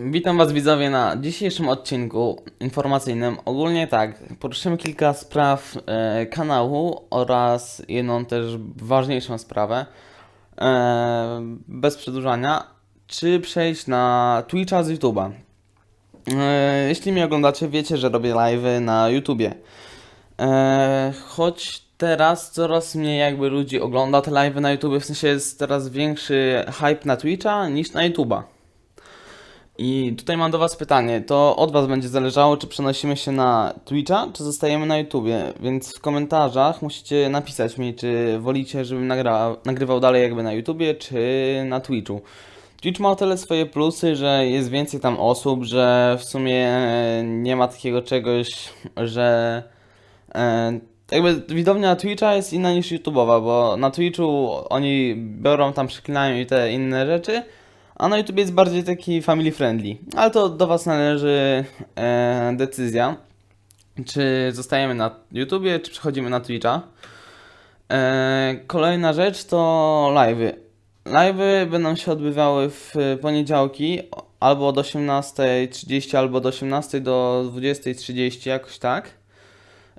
Witam Was widzowie na dzisiejszym odcinku informacyjnym. Ogólnie tak, poruszymy kilka spraw e, kanału oraz jedną też ważniejszą sprawę. E, bez przedłużania, czy przejść na Twitcha z YouTube'a? E, jeśli mnie oglądacie, wiecie, że robię live'y na YouTubie. E, choć teraz coraz mniej jakby ludzi ogląda te live'y na YouTubie, w sensie jest teraz większy hype na Twitcha niż na YouTube'a. I tutaj mam do Was pytanie. To od Was będzie zależało, czy przenosimy się na Twitcha, czy zostajemy na YouTubie. Więc w komentarzach musicie napisać mi, czy wolicie, żebym nagra- nagrywał dalej jakby na YouTubie, czy na Twitchu. Twitch ma o tyle swoje plusy, że jest więcej tam osób, że w sumie nie ma takiego czegoś, że e, jakby widownia Twitcha jest inna niż YouTube'owa, bo na Twitchu oni biorą tam, przeklinają i te inne rzeczy, a na YouTube jest bardziej taki family friendly. Ale to do Was należy e, decyzja, czy zostajemy na YouTubie, czy przechodzimy na Twitcha. E, kolejna rzecz to live'y. Live'y będą się odbywały w poniedziałki albo od 18.30, albo od 18 do 20.30, jakoś tak.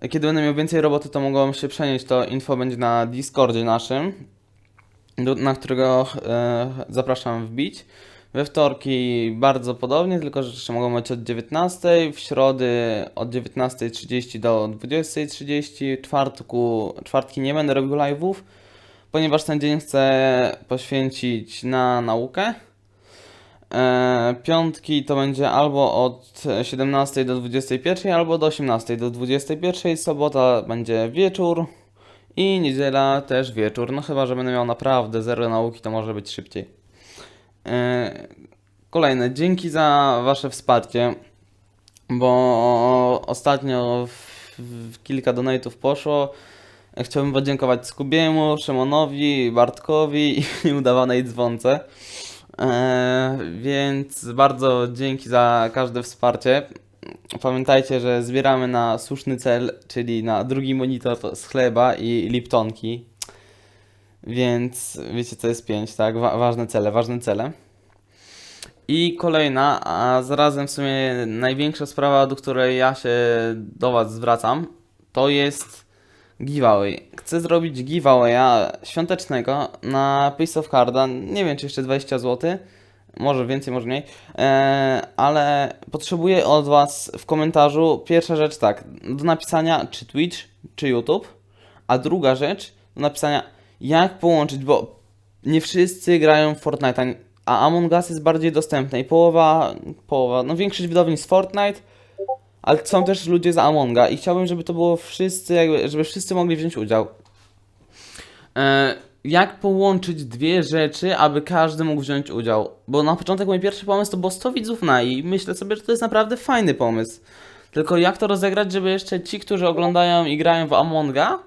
Kiedy będę miał więcej roboty, to mogą się przenieść, to info będzie na Discordzie naszym na którego e, zapraszam wbić. We wtorki bardzo podobnie, tylko że jeszcze mogą być od 19, w środy od 19.30 do 20.30, czwartku, czwartki nie będę robił live'ów, ponieważ ten dzień chcę poświęcić na naukę. E, piątki to będzie albo od 17 do 21, albo od 18 do 21, sobota będzie wieczór, i niedziela też wieczór, no chyba, że będę miał naprawdę zero nauki, to może być szybciej. Yy, Kolejne, dzięki za Wasze wsparcie, bo ostatnio kilka donate'ów poszło. Chciałbym podziękować Skubiemu, Szymonowi, Bartkowi i udawanej dzwonce. Yy, więc bardzo dzięki za każde wsparcie. Pamiętajcie, że zbieramy na słuszny cel, czyli na drugi monitor z chleba i liptonki. Więc wiecie co jest 5, tak? Wa- ważne cele, ważne cele. I kolejna, a zarazem w sumie największa sprawa, do której ja się do Was zwracam, to jest giveaway. Chcę zrobić giveawaya świątecznego na Piece of Carda. Nie wiem, czy jeszcze 20 zł. Może więcej, może mniej. Eee, ale potrzebuję od Was w komentarzu pierwsza rzecz tak, do napisania czy Twitch, czy YouTube, a druga rzecz do napisania jak połączyć, bo nie wszyscy grają w Fortnite, a Among Us jest bardziej dostępny i połowa, połowa, no większość widowni Fortnite, ale są też ludzie z Amonga i chciałbym, żeby to było wszyscy, jakby, żeby wszyscy mogli wziąć udział. E, jak połączyć dwie rzeczy, aby każdy mógł wziąć udział? Bo na początek mój pierwszy pomysł to było 100 widzów na i myślę sobie, że to jest naprawdę fajny pomysł. Tylko jak to rozegrać, żeby jeszcze ci, którzy oglądają i grają w Amonga,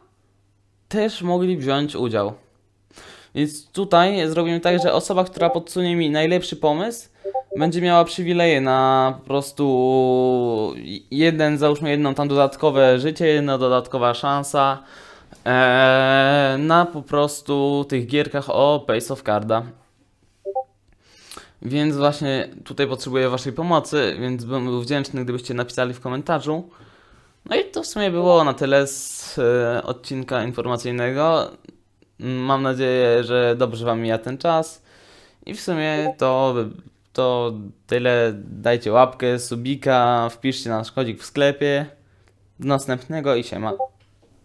też mogli wziąć udział. Więc tutaj zrobimy tak, że osoba, która podsunie mi najlepszy pomysł, będzie miała przywileje na po prostu jeden, załóżmy jedną tam dodatkowe życie, jedna dodatkowa szansa eee, na po prostu tych gierkach o Pace of Carda. Więc właśnie tutaj potrzebuję Waszej pomocy, więc bym był wdzięczny, gdybyście napisali w komentarzu. No i to w sumie było na tyle z e, odcinka informacyjnego. Mam nadzieję, że dobrze Wam mija ten czas. I w sumie to, to tyle. Dajcie łapkę, subika, wpiszcie nasz kodzik w sklepie. Do następnego i siema.